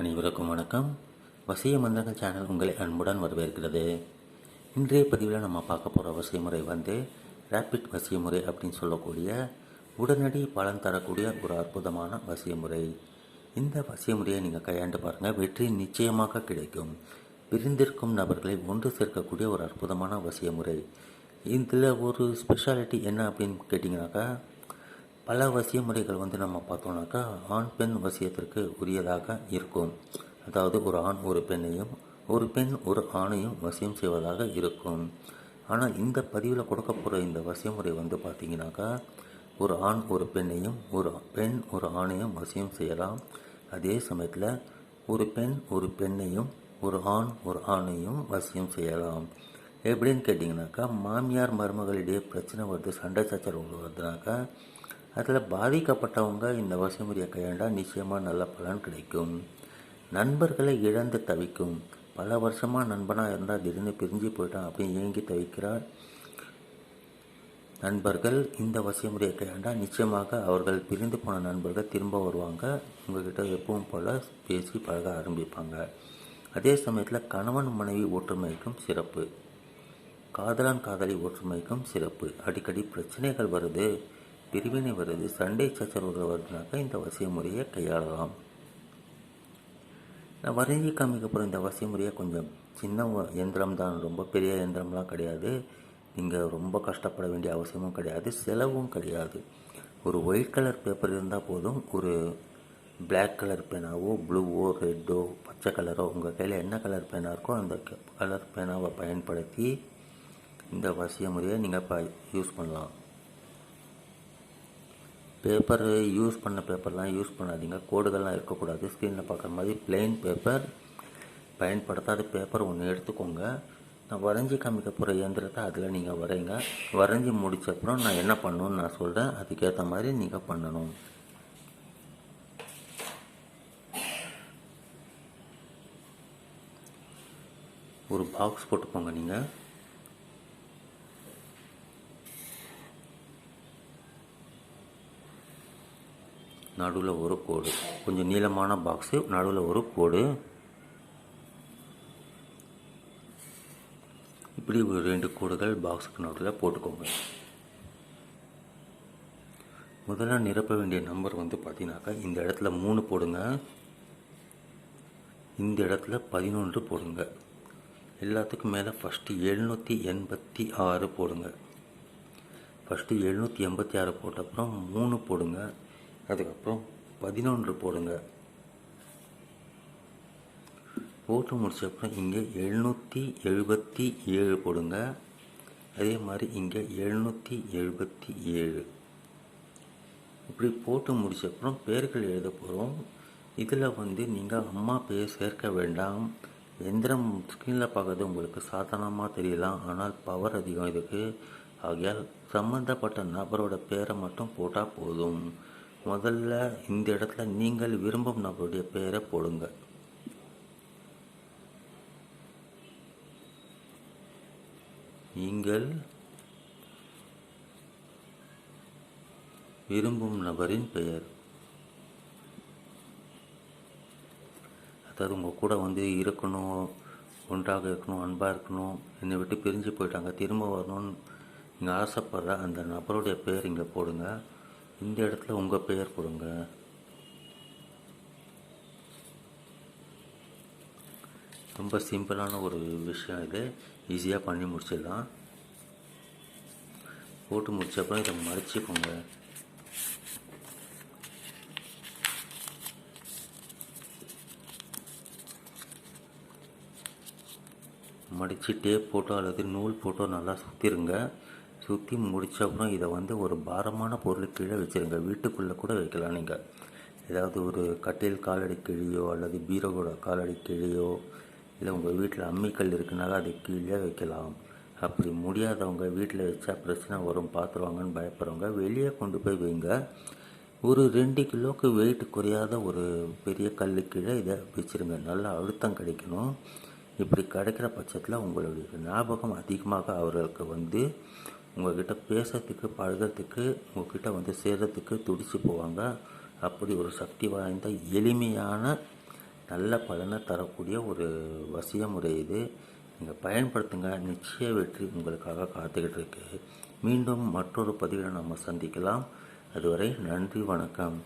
அனைவருக்கும் வணக்கம். வசிய மந்திரங்கள் சேனல் உங்களை அன்புடன் வரவேற்கிறது. இன்றைய பதிவில் நம்ம பார்க்க போகிற வசிய முறை வந்து ரேபிட் வசிய முறை அப்படின்னு சொல்லக்கூடிய உடனடி பலன் தரக்கூடிய ஒரு அற்புதமான வசிய முறை இந்த வசிய முறையை நீங்கள் கையாண்டு பாருங்கள் வெற்றி நிச்சயமாக கிடைக்கும். பிரிந்திருக்கும் நபர்களை ஒன்று சேர்க்கக்கூடிய ஒரு அற்புதமான வசிய முறை இதில் ஒரு ஸ்பெஷாலிட்டி என்ன அப்படின்னு கேட்டிங்கனாக்கா பல வசிய முறைகள் வந்து நம்ம பார்த்தோம்னாக்கா ஆண் பெண் வசியத்திற்கு உரியதாக இருக்கும். அதாவது ஒரு ஆண் ஒரு பெண்ணையும் ஒரு பெண் ஒரு ஆணையும் வசியம் செய்வதாக இருக்கும். ஆனால் இந்த பதிவில் கொடுக்க போகிற இந்த வசிய முறை வந்து பார்த்தீங்கன்னாக்கா ஒரு ஆண் ஒரு பெண்ணையும் ஒரு பெண் ஒரு ஆணையும் வசியம் செய்யலாம். அதே சமயத்தில் ஒரு பெண் ஒரு பெண்ணையும் ஒரு ஆண் ஒரு ஆணையும் வசியம் செய்யலாம். எப்படின்னு கேட்டிங்கனாக்கா மாமியார் மருமகளிடையே பிரச்சனை வருது சண்டை சச்சரவு வருதுனாக்கா அதில் பாதிக்கப்பட்டவங்க இந்த வசிமுறையை கையாண்டால் நிச்சயமாக நல்ல பலன் கிடைக்கும்? நண்பர்களை இழந்து தவிக்கும். பல வருஷமாக நண்பனாக இருந்தால் திடீர்னு பிரிஞ்சு போயிட்டான் அப்படின்னு ஏங்கி தவிக்கிறார் நண்பர்கள் இந்த வசிமுறையை கையாண்டால் நிச்சயமாக அவர்கள் பிரிந்து போன நண்பர்கள் திரும்ப வருவாங்க. உங்ககிட்ட எப்பவும் போல் பேசி பழக ஆரம்பிப்பாங்க. அதே சமயத்தில் கணவன் மனைவி ஒற்றுமைக்கும் சிறப்பு. காதலன் காதலி ஒற்றுமைக்கும் சிறப்பு. அடிக்கடி பிரச்சனைகள் வருது. பிரிவினை வருது சண்டை சச்சரவுகள் வருதுனாக்கா இந்த வசிய முறையை கையாளலாம். நான் வரைஞ்சி காமிக்க இந்த வசிய முறையை கொஞ்சம் சின்ன எந்திரம் தான் ரொம்ப பெரிய எந்திரம்லாம் கிடையாது. நீங்கள் ரொம்ப கஷ்டப்பட வேண்டிய அவசியமும் கிடையாது செலவும் கிடையாது. ஒரு ஒயிட் கலர் பேப்பர் இருந்தால் போதும் ஒரு பிளாக் கலர் பேனாவோ ப்ளூவோ ரெட்டோ பச்சை கலரோ உங்கள் கையில் என்ன கலர் பேனா இருக்கோ அந்த கலர் பேனாவை பயன்படுத்தி இந்த வசிய முறையை நீங்கள் ப யூஸ் பண்ணலாம். பேப்பர் யூஸ் பண்ண பேப்பர்லாம் யூஸ் பண்ணாதீங்க. கோடுகள்லாம் இருக்கக்கூடாது. ஸ்க்ரீனில் பார்க்குற மாதிரி பிளெயின் பேப்பர் பயன்படுத்தாத பேப்பர் ஒன்று எடுத்துக்கோங்க. நான் வரைஞ்சி காமிக்க போகிற இயந்திரத்தை அதில் நீங்கள் வரைங்க. வரைஞ்சி முடிச்ச அப்புறம் நான் என்ன பண்ணணும்னு நான் சொல்கிறேன் அதுக்கேற்ற மாதிரி நீங்கள் பண்ணணும். ஒரு பாக்ஸ் போட்டுக்கோங்க நீங்கள் நடுவில் ஒரு கோடு. கொஞ்சம் நீளமான பாக்ஸு நடுவில் ஒரு கோடு. இப்படி ஒரு ரெண்டு கோடுகள் பாக்ஸுக்கு நடுவில் போட்டுக்கோங்க. முதல்ல நிரப்ப வேண்டிய நம்பர் வந்து பார்த்தீங்கன்னாக்கா இந்த இடத்துல மூணு போடுங்க. இந்த இடத்துல பதினொன்று போடுங்க. எல்லாத்துக்கும் மேலே ஃபஸ்ட்டு எழுநூற்றி எண்பத்தி ஆறு போடுங்க. ஃபஸ்ட்டு எழுநூற்றி எண்பத்தி ஆறு போட்ட அப்புறம் மூணு போடுங்க. அதுக்கப்புறம் பதினொன்று போடுங்க. போட்டு முடிச்ச அப்புறம் இங்கே எழுநூற்றி எழுபத்தி ஏழு போடுங்க. அதே மாதிரி இங்கே எழுநூற்றி எழுபத்தி ஏழு. இப்படி போட்டு முடிச்ச அப்புறம் பேர்கள் எழுத போகிறோம் இதில் வந்து நீங்கள் அம்மா பேர் சேர்க்க வேண்டாம். எந்திரம் ஸ்க்ரீனில் பார்க்கறது உங்களுக்கு சாதாரணமாக தெரியலாம். ஆனால் பவர் அதிகம் இதுக்கு. ஆகையால் சம்மந்தப்பட்ட நபரோட பேரை மட்டும் போட்டால் போதும். முதல்ல இந்த இடத்துல நீங்கள் விரும்பும் நபருடைய பெயரை போடுங்க. நீங்கள் விரும்பும் நபரின் பெயர். அதாவது உங்கள் கூட வந்து இருக்கணும் ஒன்றாக இருக்கணும் அன்பாக இருக்கணும் என்னை விட்டு பிரிஞ்சு போயிட்டாங்க திரும்ப வரணும்னு நீங்கள் ஆசைப்படுற அந்த நபருடைய பெயர் இங்கே போடுங்க. இந்த இடத்துல உங்கள் பெயர் போடுங்க ரொம்ப சிம்பிளான ஒரு விஷயம் இது. ஈஸியாக பண்ணி முடிச்சிடலாம். போட்டு முடிச்சப்பறம் இதை மடிச்சுக்கோங்க மடித்து டேப் போட்டோ அல்லது நூல் போட்டோ நல்லா சுற்றிருங்க சுற்றி முடிச்ச அப்புறம் இதை வந்து ஒரு பாரமான பொருள் கீழே வச்சுருங்க. வீட்டுக்குள்ளே கூட வைக்கலாம் நீங்கள் ஏதாவது ஒரு கட்டில் காலடி கிழியோ அல்லது பீரோவோட காலடி கிழியோ இல்லை உங்கள் வீட்டில் அம்மிக்கல் இருக்குனால அது கீழே வைக்கலாம். அப்படி முடியாதவங்க வீட்டில் வச்சா பிரச்சனை வரும். பார்த்துருவாங்கன்னு பயப்படுறவங்க வெளியே கொண்டு போய் வைங்க. ஒரு ரெண்டு கிலோவுக்கு வெயிட் குறையாத ஒரு பெரிய கல்லு கீழே இதை வச்சுருங்க. நல்லா அழுத்தம் கிடைக்கணும். இப்படி கிடைக்கிற பட்சத்தில் உங்களுடைய ஞாபகம் அதிகமாக அவர்களுக்கு வந்து உங்ககிட்ட பேசுறதுக்கு பழகிறதுக்கு உங்ககிட்ட வந்து சேர்கிறதுக்கு துடிச்சு போவாங்க. அப்படி ஒரு சக்தி வாய்ந்த எளிமையான நல்ல பலனை தரக்கூடிய ஒரு வசிய முறை இது. நீங்கள் பயன்படுத்துங்க. நிச்சய வெற்றி உங்களுக்காக காத்துக்கிட்டு இருக்கு மீண்டும் மற்றொரு பதிவில் நம்ம சந்திக்கலாம். அதுவரை நன்றி வணக்கம்.